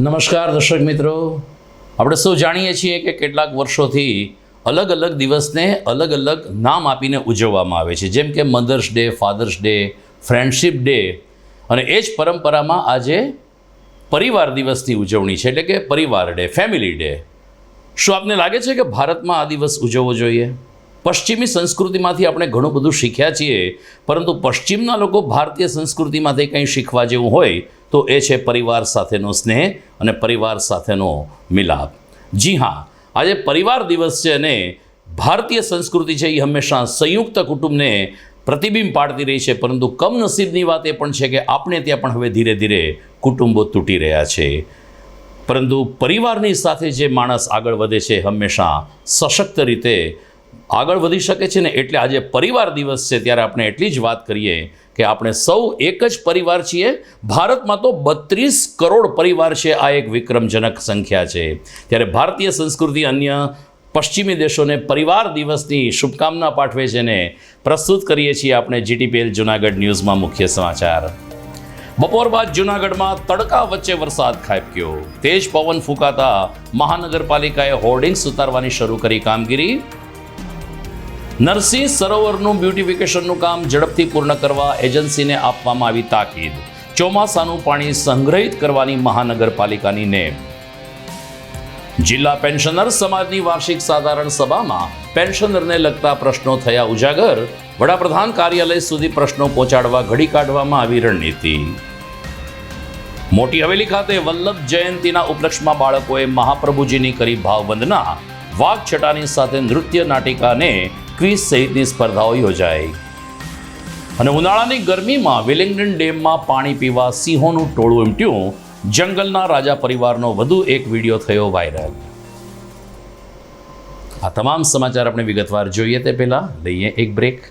નમસ્કાર દર્શક મિત્રો. આપણે સૌ જાણીએ છીએ કે કેટલાક વર્ષોથી અલગ અલગ દિવસને અલગ અલગ નામ આપીને ઉજવવામાં આવે છે. જેમ કે mother's day father's day friendship day અને એ જ પરંપરામાં આજે પરિવાર દિવસની ઉજવણી છે. એટલે કે પરિવાર ડે ફેમિલી ડે શું આપને લાગે છે કે ભારતમાં આ દિવસ ઉજવવો જોઈએ? પશ્ચિમી સંસ્કૃતિમાંથી આપણે ઘણું બધું શીખ્યા છીએ, પરંતુ પશ્ચિમના લોકો ભારતીય સંસ્કૃતિમાંથી કંઈ શીખવા જેવું હોય તો એ છે પરિવાર સાથેનો સ્નેહ અને પરિવાર સાથેનો મિલાપ. જી હા, આજે પરિવાર દિવસ છે અને ભારતીય સંસ્કૃતિ છે એ હંમેશા સંયુક્ત કુટુંબને પ્રતિબિંબ પાડતી રહી છે, પરંતુ કમનસીબની વાત એ પણ છે કે આપણે ત્યાં પણ હવે ધીરે ધીરે કુટુંબો તૂટી રહ્યા છે. પરંતુ પરિવારની સાથે જે માણસ આગળ વધે છે હંમેશા સશક્ત રીતે આગળ વધી શકે છે ને, એટલે આજે પરિવાર દિવસ છે, ત્યારે આપણે એટલી જ વાત કરીએ કે આપણે સૌ એક જ પરિવાર છીએ. ભારતમાં તો બત્રીસ કરોડ પરિવાર છે, આ એક વિક્રમજનક સંખ્યા છે. ત્યારે ભારતીય સંસ્કૃતિ અન્ય પશ્ચિમી દેશોને પરિવાર દિવસની શુભકામના પાઠવે છે ને પ્રસ્તુત કરીએ છીએ આપણે જીટીપીએલ જુનાગઢ ન્યૂઝમાં મુખ્ય સમાચાર. બપોર બાદ જુનાગઢમાં તડકા વચ્ચે વરસાદ ખાબક્યો. તેજ પવન ફૂંકાતા મહાનગરપાલિકાએ હોર્ડિંગ્સ ઉતારવાની શરૂ કરી કામગીરી. નરસિંહ સરોવરનું બ્યુટિફિકેશનનું કામ ઝડપથી પૂર્ણ કરવા એજન્સીને આપવામાં આવી તાકીદ. ચોમાસાનું પાણી સંગ્રહિત કરવાની મહાનગરપાલિકાની નેમ. જિલ્લા પેન્શનર સમાજની વાર્ષિક સાધારણ સભામાં પેન્શનરને લગતા પ્રશ્નો થયા ઉજાગર. વડાપ્રધાન કાર્યાલય સુધી પ્રશ્નો પહોંચાડવા ઘડી કાઢવામાં આવી રણનીતિ. મોટી હવેલી ખાતે વલ્લભ જયંતીના ઉપલક્ષમાં બાળકોએ મહાપ્રભુજીની કરી ભાવવંદના. વાઘ છટાની સાથે નૃત્ય નાટિકાને ક્વિઝ સહિતની સ્પર્ધાઓ યોજાઈ. અને ઉનાળાની ગરમીમાં વેલિંગ્ટન ડેમમાં પાણી પીવા સિંહોનું ટોળું ઉમટ્યું. જંગલના રાજા પરિવારનો વધુ એક વીડિયો થયો વાયરલ. આ તમામ સમાચાર આપણે વિગતવાર જોઈએ તે પહેલાં. લઈએ એક બ્રેક.